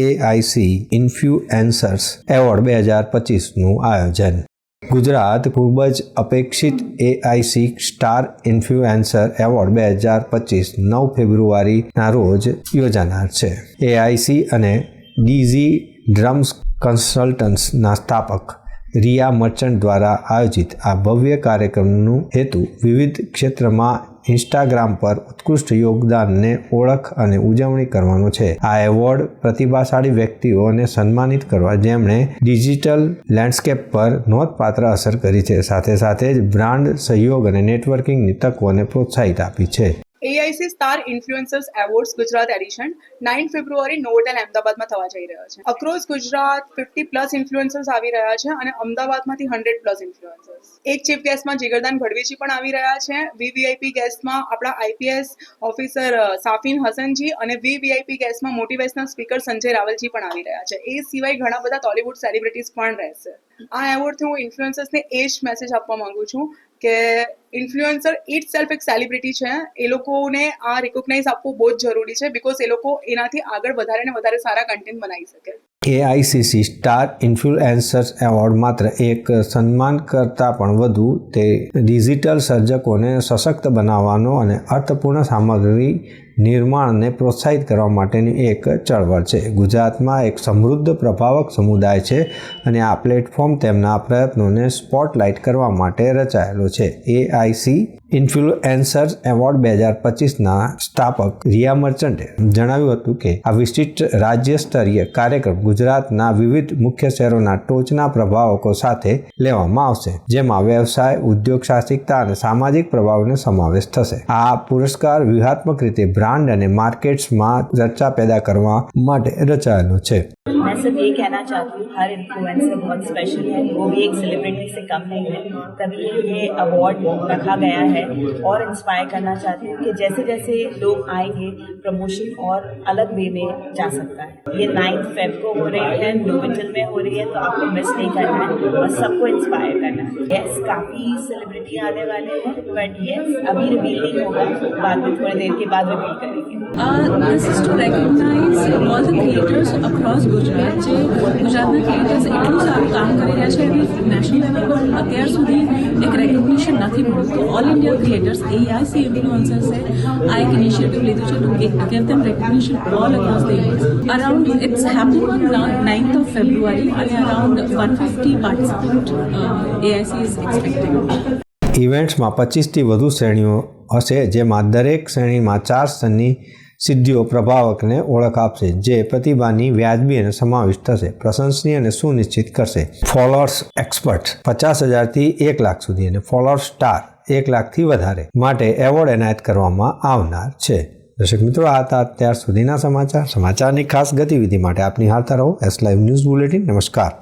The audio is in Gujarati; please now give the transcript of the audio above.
એઆઈસી ઇન્ફ્લુએન્સર્સ એવોર્ડ બે હજાર પચીસનું આયોજન. ગુજરાત ખૂબ જ અપેક્ષિત એઆઈસી સ્ટાર ઇન્ફ્લુએન્સર એવોર્ડ બે હજાર પચીસ નવ ફેબ્રુઆરીના રોજ યોજાનાર છે. એઆઈસી અને ડીઝી ડ્રમ્સ કન્સલ્ટન્ટ્સના સ્થાપક રિયા મર્ચન્ટ દ્વારા આયોજિત આ ભવ્ય કાર્યક્રમનું હેતુ વિવિધ ક્ષેત્રમાં ઇન્સ્ટાગ્રામ પર ઉત્કૃષ્ટ યોગદાનને ઓળખ અને ઉજવણી કરવાનો છે. આ એવોર્ડ પ્રતિભાશાળી વ્યક્તિઓને સન્માનિત કરવા જેમણે ડિજિટલ લેન્ડસ્કેપ પર નોંધપાત્ર અસર કરી છે. સાથે સાથે જ બ્રાન્ડ સહયોગ અને નેટવર્કિંગની તકોને પ્રોત્સાહિત આપી છે. AIC star influencers awards Gujarat edition nine February Novotel અમદાવાદમાં થવા જઈ રહ્યા છે. Across Gujarat fifty plus influencers આવી રહ્યા છે અને અમદાવાદમાંથી હંડ્રેડ પ્લસ ઇન્ફ્લુએન્સર્સ એક ચીફ ગેસ્ટમાં જીગરદાન ગઢવીજી પણ આવી રહ્યા છે. વીવીઆઈપી ગેસ્ટમાં આપણા આઈપીએસ ઓફિસર સાફિન હસનજી અને વીવીઆઈપી ગેસ્ટમાં મોટિવેશનલ સ્પીકર સંજય રાવલજી પણ આવી રહ્યા છે. એ સિવાય ઘણા બધા ટોલિવૂડ સેલિબ્રિટીઝ પણ રહેશે. આ એવોર્ડથી હું ઇન્ફ્લુએન્સર્સને એ જ મેસેજ આપવા માંગુ છું. કે ઇન્ફ્લુએન્સર ઇટ સેલ્ફ એક સેલિબ્રિટી છે. એ લોકોને આ રિકોગ્નાઇઝ આપવું બહુ જ જરૂરી છે બિકોઝ એ લોકો એનાથી આગળ વધારે ને વધારે સારા કન્ટેન્ટ બનાવી શકે. એઆઈસીસી સ્ટાર ઇન્ફ્લુએન્સર્સ એવોર્ડ માત્ર એક સન્માન કરતાં પણ વધુ, તે ડિજિટલ સર્જકોને સશક્ત બનાવવાનો અને અર્થપૂર્ણ સામગ્રી નિર્માણને પ્રોત્સાહિત કરવા માટેની એક ચળવળ છે. ગુજરાતમાં એક સમૃદ્ધ પ્રભાવક સમુદાય છે અને આ પ્લેટફોર્મ તેમના પ્રયત્નોને સ્પોટલાઇટ કરવા માટે રચાયેલો છે. એઆઈસી ઇન્ફ્લુએન્સર્સ એવોર્ડ બે હજાર પચીસના સ્થાપક રિયા મર્ચન્ટે જણાવ્યું હતું કે આ વિશિષ્ટ રાજ્ય સ્તરીય કાર્યક્રમ ગુજરાતના વિવિધ મુખ્ય શહેરોના ટોચના પ્રભાવકો સાથે લેવામાં આવશે જેમાં વ્યવસાય ઉદ્યોગ સાહસિકતા અને સામાજિક પ્રભાવનો સમાવેશ થશે આ પુરસ્કાર વ્યૂહાત્મક રીતે બ્રાન્ડ અને માર્કેટ્સમાં ચર્ચા પેદા કરવા માટે રચાયેલો છે मैं सिर्फ ये कहना चाहती हूँ हर इन्फ्लुएंसर बहुत स्पेशल है वो भी एक सेलिब्रिटी से कम नहीं है तभी ये अवार्ड रखा गया है और इंस्पायर करना चाहती हूँ कि जैसे जैसे लोग आएंगे प्रमोशन और अलग वे में जा सकता है ये नाइन्थ फेब को हो रही है नोवेंटल में हो रही है तो आपको मिस नहीं करना है और सबको इंस्पायर करना है यस काफ़ी सेलिब्रिटी आने वाले हैं बट यस अभी रिवील नहीं होगा बाद में थोड़ी देर के बाद रिवील करेंगे Uh, this is to recognize all the creators across Gujarat જે ગુજરાતના ક્રિએટર્સ એટલું સારું કામ કરી રહ્યા છે એવી નેશનલ લેવલ પર અત્યાર સુધી એક રેકોગ્નિશન નથી મળ્યું તો ઓલ ઇન્ડિયા ક્રિએટર્સ એઆઈસી ઇન્ફ્લુઅન્સર્સે આ એક ઇનિશિયેટિવ લીધું છે to get them recognition all across the India around it's happening on ninth of February અને around one fifty participant AIC is expecting ઇવેન્ટ્સમાં પચીસથી વધુ શ્રેણીઓ હશે જેમાં દરેક શ્રેણીમાં ચાર સ્તરની સિદ્ધિઓ પ્રભાવકને ઓળખ આપશે, જે પ્રતિભાની વ્યાજબી અને સમાવિષ્ટ થશે, પ્રશંસનીય અને સુનિશ્ચિત કરશે. ફોલોઅર્સ એક્સપર્ટ પચાસ હજારથી એક લાખ સુધી અને ફોલોઅર્સ સ્ટાર એક લાખથી વધારે માટે એવોર્ડ એનાયત કરવામાં આવનાર છે. દર્શક મિત્રો, આ હતા અત્યાર સુધીના સમાચાર. સમાચારની ખાસ ગતિવિધિ માટે આપની હાલતા રહો. એસ લાઈવ ન્યૂઝ બુલેટિન નમસ્કાર.